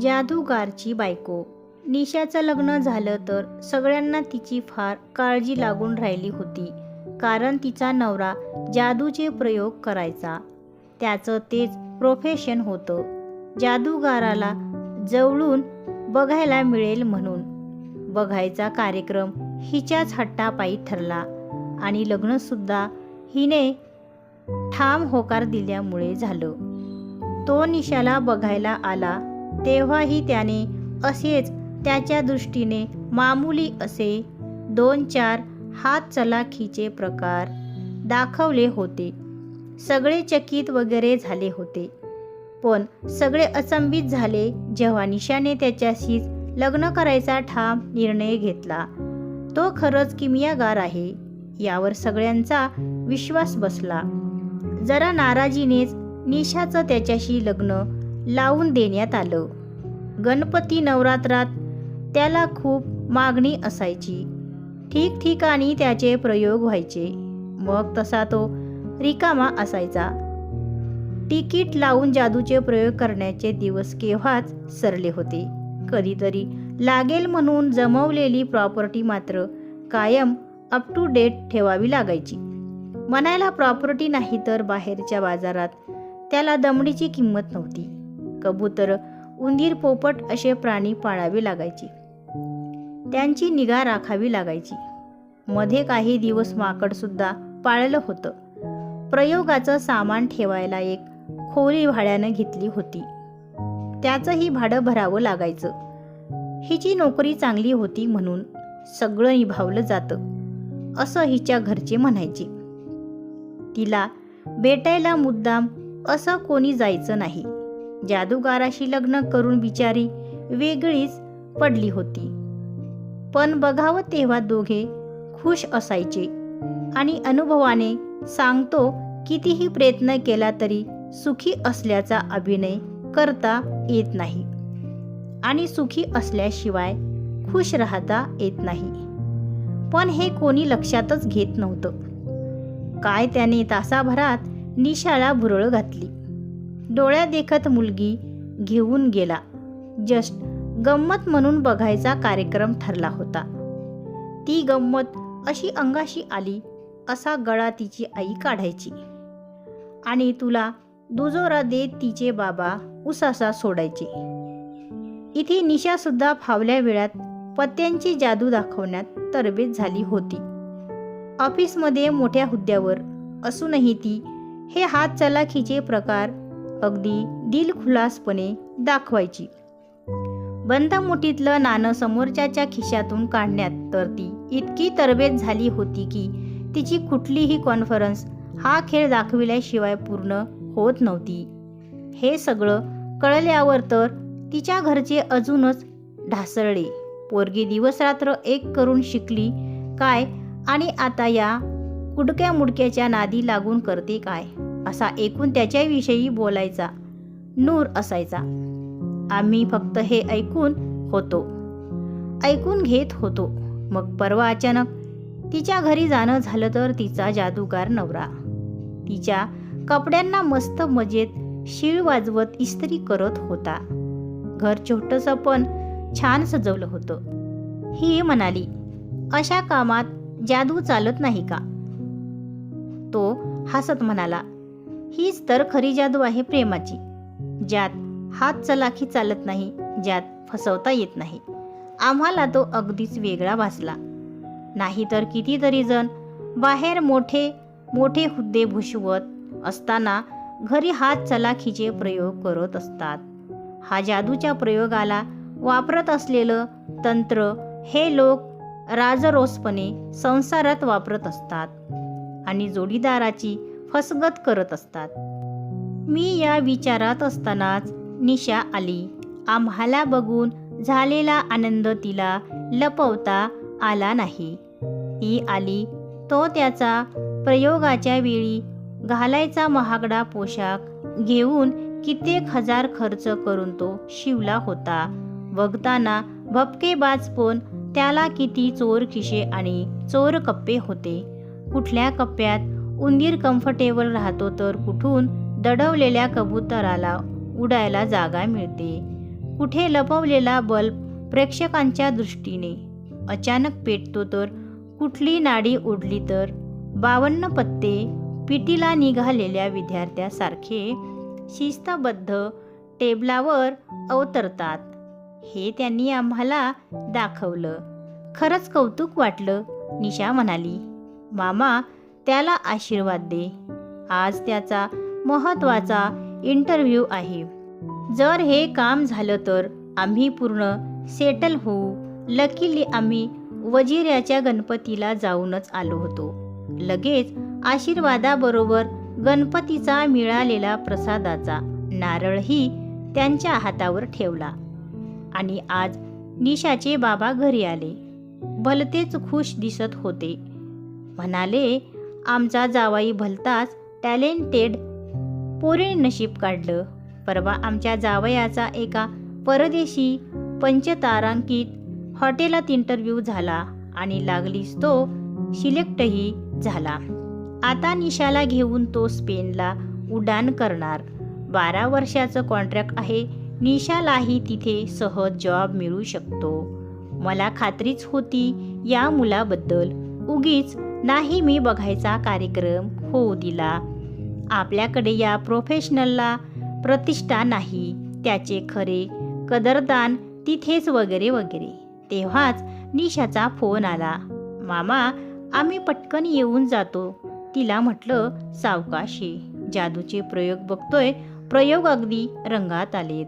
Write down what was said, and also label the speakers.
Speaker 1: जादूगारची बायको. निशाचं लग्न झालं तर सगळ्यांना तिची फार काळजी लागून राहिली होती कारण तिचा नवरा जादूचे प्रयोग करायचा. त्याचं तेच प्रोफेशन होतं. जादूगाराला जवळून बघायला मिळेल म्हणून. बघायचा कार्यक्रम हिच्याच हट्टापायी ठरला आणि लग्नसुद्धा हिने ठाम होकार दिल्यामुळे झालं. तो निशाला बघायला आला तेव्हाही त्याने असेच त्याच्या दृष्टीने मामुली असे दोन चार हात चलाखीचे प्रकार दाखवले होते. सगळे चकित वगैरे झाले होते. पण सगळे अचंबित झाले जेव्हा निशाने त्याच्याशीच लग्न करायचा ठाम निर्णय घेतला. तो खरंच किमियागार आहे यावर सगळ्यांचा विश्वास बसला. जरा नाराजीनेच निशाचं त्याच्याशी लग्न लावून देण्यात आलं. गणपती नवरात्रात त्याला खूप मागणी असायची. ठिकठिकाणी त्याचे प्रयोग व्हायचे. मग तसा तो रिकामा असायचा. तिकीट लावून जादूचे प्रयोग करण्याचे दिवस केव्हाच सरले होते. कधीतरी लागेल म्हणून जमवलेली प्रॉपर्टी मात्र कायम अप टू डेट ठेवावी लागायची. म्हणायला प्रॉपर्टी नाही तर बाहेरच्या बाजारात त्याला दमडीची किंमत नव्हती. कबूतर उंदीर पोपट असे प्राणी पाळावे लागायचे. त्यांची निगा राखावी लागायची. मध्ये काही दिवस माकडसुद्धा पाळलं होतं. प्रयोगाचं सामान ठेवायला एक खोली भाड्यानं घेतली होती. त्याचंही भाडं भरावं लागायचं. हिची नोकरी चांगली होती म्हणून सगळं निभावलं जातं असं हिच्या घरचे म्हणायचे. तिला भेटायला मुद्दाम असं कोणी जायचं नाही. जादूगाराशी लग्न करून बिचारी वेगळीच पडली होती. पण बघावं तेव्हा दोघे खुश असायचे आणि अनुभवाने सांगतो कितीही प्रयत्न केला तरी सुखी असल्याचा अभिनय करता येत नाही आणि सुखी असल्याशिवाय खुश राहता येत नाही. पण हे कोणी लक्षातच घेत नव्हतं. काय त्याने तासाभरात निशाळा भुरळ घातली. डोळ्या देखत मुलगी घेऊन गेला. जस्ट गंमत म्हणून बघायचा कार्यक्रम ठरला होता. ती गंमत अशी अंगाशी आली असा गळा तिची आई काढायची. आणि तुला दुजोरा देत तिचे बाबा उसासा सोडायचे. इथे निशासुद्धा फावल्या वेळात पत्त्यांची जादू दाखवण्यात तरबेज झाली होती. ऑफिसमध्ये मोठ्या हुद्द्यावर असूनही ती हे हात चलाखीचे प्रकार अगदी दिलखुलासपणे दाखवायची. बंदामुठीतलं नाणं समोरच्याच्या खिशातून काढण्यात तर ती इतकी तरबेज झाली होती की तिची कुठलीही कॉन्फरन्स हा खेळ दाखविल्याशिवाय पूर्ण होत नव्हती. हे सगळं कळल्यावर तर तिच्या घरचे अजूनच ढासळले. पोरगी दिवसरात्र एक करून शिकली काय आणि आता या कुडक्या मुडक्याच्या नादी लागून करते काय? असा एकूण त्याच्याविषयी बोलायचा. नूर असायचा. आम्ही फक्त हे ऐकून होतो. ऐकून घेत होतो. मग परवा अचानक तिच्या घरी जाणं झालं तर तिचा जादूगार नवरा. तिच्या कपड्यांना मस्त मजेत शिळ वाजवत इस्त्री करत होता. घर छोटंसं पण छान सजवलं होतं. ही म्हणाली अशा कामात जादू चालत नाही का? तो हसत म्हणाला हीच तर खरी जादू आहे प्रेमाची. ज्यात हात चलाखी चालत नाही ज्यात फसवता येत नाही. आम्हाला तो अगदीच वेगळा भासला नाहीतर कितीतरी जण बाहेर मोठे मोठे हुद्दे भुषवत असताना घरी हात चलाखीचे प्रयोग करत असतात. हा जादूच्या प्रयोगाला वापरत असलेलं तंत्र हे लोक राजरोसपणे संसारात वापरत असतात. आणि जोडीदाराची फसगत करत असतात. मी या विचारात असतानाच निशा आली. आम्हाला बघून झालेला आनंद तिला लपवता आला नाही. ही आली. तो त्याचा प्रयोगाच्या वेळी घालायचा महागडा पोशाख घेऊन कित्येक हजार खर्च करून तो शिवला होता. बघताना भपकेबाज पण त्याला किती चोर खिशे आणि चोर कप्पे होते. कुठल्या कप्प्यात उंदीर कम्फर्टेबल राहतो तर कुठून? दडवलेल्या कबुतराला उडायला जागा मिळते. कुठे लपवलेला बल्ब? प्रेक्षकांच्या दृष्टीने. अचानक पेटतो तर कुठली नाडी उडली तर? बावन्न पत्ते पिटीला निघालेल्या विद्यार्थ्यासारखे शिस्तबद्ध टेबलावर अवतरतात. हे त्यांनी आम्हाला दाखवलं. खरंच कौतुक वाटलं निशा म्हणाली. मामा त्याला आशीर्वाद दे. आज त्याचा महत्त्वाचा इंटरव्ह्यू आहे. जर हे काम झालं तर आम्ही पूर्ण सेटल होऊ. लकीली आम्ही वजिऱ्याच्या गणपतीला जाऊनच आलो होतो. लगेच आशीर्वादाबरोबर गणपतीचा मिळालेला प्रसादाचा नारळही त्यांच्या हातावर ठेवला. आणि आज निशाचे बाबा घरी आले. भलतेच खुश दिसत होते. म्हणाले आमचा जावाई भलताच टॅलेंटेड पोरे नशीब काढलं. परवा आमच्या जावयाचा एका परदेशी पंचतारांकित हॉटेलात इंटरव्ह्यू झाला आणि लागलीच तो सिलेक्टही झाला. आता निशाला घेऊन तो स्पेनला उड्डाण करणार. बारा वर्षाचं कॉन्ट्रॅक्ट आहे. निशालाही तिथे सहज जॉब मिळू शकतो. मला खात्रीच होती या मुलाबद्दल. उगीच नाही मी बघायचा कार्यक्रम होऊ दिला. आपल्याकडे या प्रोफेशनलला प्रतिष्ठा नाही त्याचे खरे कदरदान तिथेच वगैरे वगैरे. तेव्हाच निशाचा फोन आला. मामा आम्ही पटकन येऊन जातो. तिला म्हटलं सावकाशी. जादूचे प्रयोग बघतोय. प्रयोग अगदी रंगात आलेत.